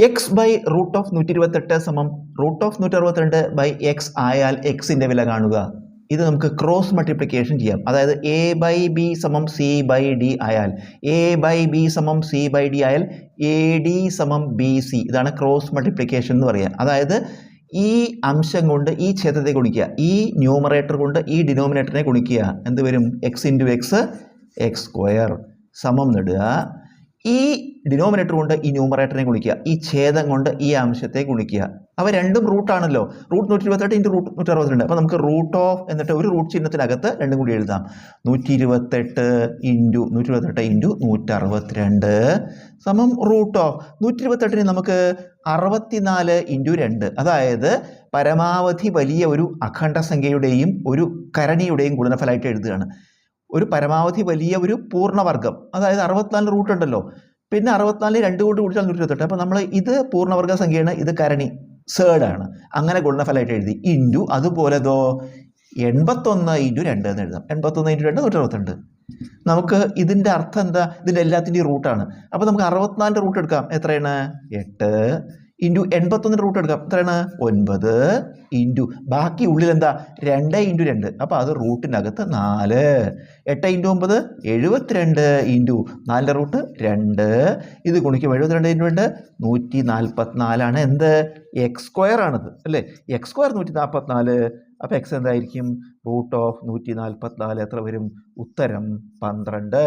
X by root of നൂറ്റി ഇരുപത്തെട്ട് സമം റൂട്ട് ഓഫ് നൂറ്റി അറുപത്തിരണ്ട് ബൈ എക്സ് ആയാൽ എക്സിന്റെ വില കാണുക. ഇത് നമുക്ക് ക്രോസ് മൾട്ടിപ്ലിക്കേഷൻ ചെയ്യാം. അതായത് എ ബൈ ബി സമം സി ബൈ ഡി ആയാൽ എ ബൈ ബി സമം സി ബൈ ഡി ആയാൽ എ ഡി സമം ബി സി ഇതാണ് ക്രോസ് മൾട്ടിപ്ലിക്കേഷൻ എന്ന് പറയുക അതായത് ഈ അംശം കൊണ്ട് ഈ ഛേദത്തെ ഗുണിക്കുക. ഈ ന്യൂമറേറ്റർ കൊണ്ട് ഈ ഡിനോമിനേറ്ററിനെ ഗുണിക്കുക. എന്ത് വരും? X into X X square സമം നേടുക. ഈ ഡിനോമിനേറ്റർ കൊണ്ട് ഈ ന്യൂമറേറ്ററിനെ ഗുണിക്കുക ഈ ഛേദം കൊണ്ട് ഈ അംശത്തെ ഗുണിക്കുക. അവ രണ്ടും റൂട്ടാണല്ലോ റൂട്ട് നൂറ്റി ഇരുപത്തെട്ട് ഇന്റു റൂട്ട് നൂറ്റി അറുപത്തിരണ്ട് അപ്പോൾ നമുക്ക് റൂട്ട് ഓഫ് എന്നിട്ട് ഒരു റൂട്ട് ചിഹ്നത്തിനകത്ത് രണ്ടും കൂടി എഴുതാം. നൂറ്റി ഇരുപത്തെട്ട് ഇന്റു നൂറ്റി ഇരുപത്തെട്ട് ഇന്റു നൂറ്റി അറുപത്തിരണ്ട് സമം റൂട്ട് ഓഫ് നൂറ്റി ഇരുപത്തെട്ടിന് നമുക്ക് അറുപത്തിനാല് ഇന്റു രണ്ട്. അതായത് പരമാവധി വലിയ ഒരു അഖണ്ഡ സംഖ്യയുടെയും ഒരു കരണിയുടെയും ഗുണനഫലമായിട്ട് എഴുതുകയാണ്. ഒരു പരമാവധി വലിയ ഒരു പൂർണവർഗം അതായത് അറുപത്തിനാല് റൂട്ട് ഉണ്ടല്ലോ. പിന്നെ അറുപത്തിനാല് രണ്ട് കൊണ്ട് കൂടിച്ചാൽ നൂറ്റി ഇരുപത്തെട്ട്. അപ്പോൾ നമ്മൾ ഇത് പൂർണവർഗ സംഖ്യയാണ് ഇത് കരണി സേഡാണ് അങ്ങനെ ഗുണഫലമായിട്ട് എഴുതി. ഇന്റു അതുപോലെ ദോ എൺപത്തൊന്ന് ഇന്റു രണ്ട് എന്ന് എഴുതാം. എൺപത്തൊന്ന് ഇന്റു രണ്ട് നൂറ്റി അറുപത്തിരണ്ട് നമുക്ക് ഇതിന്റെ അർത്ഥം എന്താ? ഇതിന്റെ എല്ലാത്തിന്റെയും റൂട്ടാണ് അപ്പോൾ നമുക്ക് അറുപത്തിനാലിന്റെ റൂട്ട് എടുക്കാം. എത്രയാണ്? എട്ട്. ഇന്റു എൺപത്തൊന്നിന്റെ റൂട്ട് എടുക്കാം. എത്രയാണ്? ഒൻപത് ഇന്റു ബാക്കി ഉള്ളിൽ എന്താ? രണ്ട് ഇന്റു രണ്ട്. അപ്പോൾ അത് റൂട്ടിനകത്ത് നാല്. എട്ട് ഇന്റു ഒമ്പത് എഴുപത്തിരണ്ട് ഇന്റു നാലിന്റെ റൂട്ട് രണ്ട്. ഇത് ഗുണിക്കും എഴുപത്തിരണ്ട് ഇന്റു രണ്ട് നൂറ്റി നാൽപ്പത്തിനാലാണ് എന്ത്? എക്സ് സ്ക്വയർ ആണിത്. അല്ലേ? എക്സ് സ്ക്വയർ നൂറ്റി നാൽപ്പത്തിനാല് അപ്പോൾ എക്സ് എന്തായിരിക്കും? റൂട്ട് ഓഫ് നൂറ്റി നാൽപ്പത്തിനാല് എത്ര വരും? ഉത്തരം പന്ത്രണ്ട്.